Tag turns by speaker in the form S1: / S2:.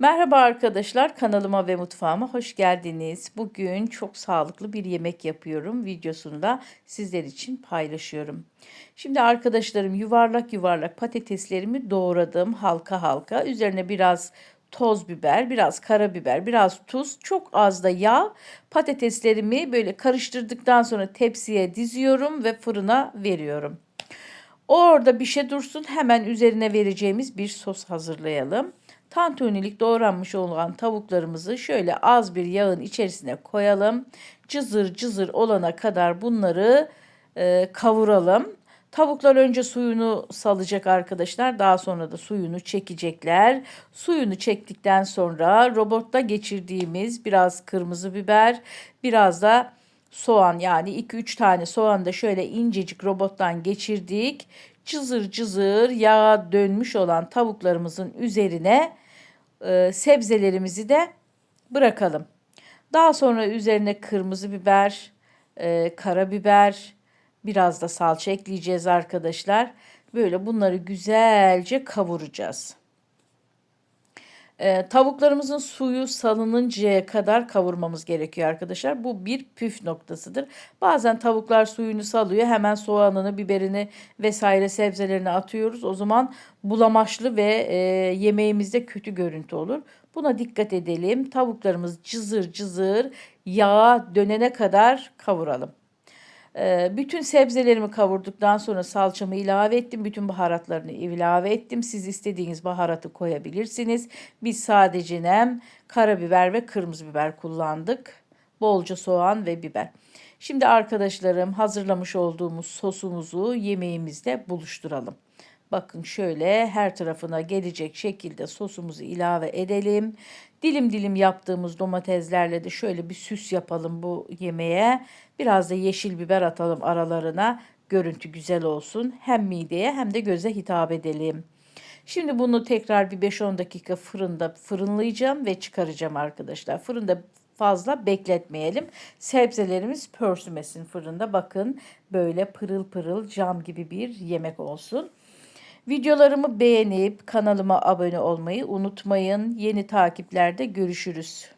S1: Merhaba arkadaşlar kanalıma ve mutfağıma hoş geldiniz. Bugün çok sağlıklı bir yemek yapıyorum. Videosunu da sizler için paylaşıyorum. Şimdi arkadaşlarım yuvarlak yuvarlak patateslerimi doğradım halka halka. Üzerine biraz toz biber, biraz karabiber, biraz tuz, çok az da yağ. Patateslerimi böyle karıştırdıktan sonra tepsiye diziyorum ve fırına veriyorum. Orada bir şey dursun hemen üzerine vereceğimiz bir sos hazırlayalım. Tantunilik doğranmış olan tavuklarımızı şöyle az bir yağın içerisine koyalım. Cızır cızır olana kadar bunları e, kavuralım. Tavuklar önce suyunu salacak arkadaşlar. Daha sonra da suyunu çekecekler. Suyunu çektikten sonra robotta geçirdiğimiz biraz kırmızı biber, biraz da soğan yani 2-3 tane soğan da şöyle incecik robottan geçirdik. Cızır cızır yağa dönmüş olan tavuklarımızın üzerine e, sebzelerimizi de bırakalım. Daha sonra üzerine kırmızı biber, e, karabiber, biraz da salça ekleyeceğiz arkadaşlar. Böyle bunları güzelce kavuracağız. Ee, tavuklarımızın suyu salınıncaya kadar kavurmamız gerekiyor arkadaşlar. Bu bir püf noktasıdır. Bazen tavuklar suyunu salıyor. Hemen soğanını, biberini vesaire sebzelerini atıyoruz. O zaman bulamaçlı ve e, yemeğimizde kötü görüntü olur. Buna dikkat edelim. Tavuklarımız cızır cızır yağa dönene kadar kavuralım. Ee, bütün sebzelerimi kavurduktan sonra salçamı ilave ettim. Bütün baharatlarını ilave ettim. Siz istediğiniz baharatı koyabilirsiniz. Biz sadece nem, karabiber ve kırmızı biber kullandık. Bolca soğan ve biber. Şimdi arkadaşlarım hazırlamış olduğumuz sosumuzu yemeğimizde buluşturalım. Bakın şöyle her tarafına gelecek şekilde sosumuzu ilave edelim. Dilim dilim yaptığımız domateslerle de şöyle bir süs yapalım bu yemeğe. Biraz da yeşil biber atalım aralarına. Görüntü güzel olsun. Hem mideye hem de göze hitap edelim. Şimdi bunu tekrar bir 5-10 dakika fırında fırınlayacağım ve çıkaracağım arkadaşlar. Fırında fazla bekletmeyelim. Sebzelerimiz pörsümesin fırında. Bakın böyle pırıl pırıl cam gibi bir yemek olsun. Videolarımı beğenip kanalıma abone olmayı unutmayın. Yeni takiplerde görüşürüz.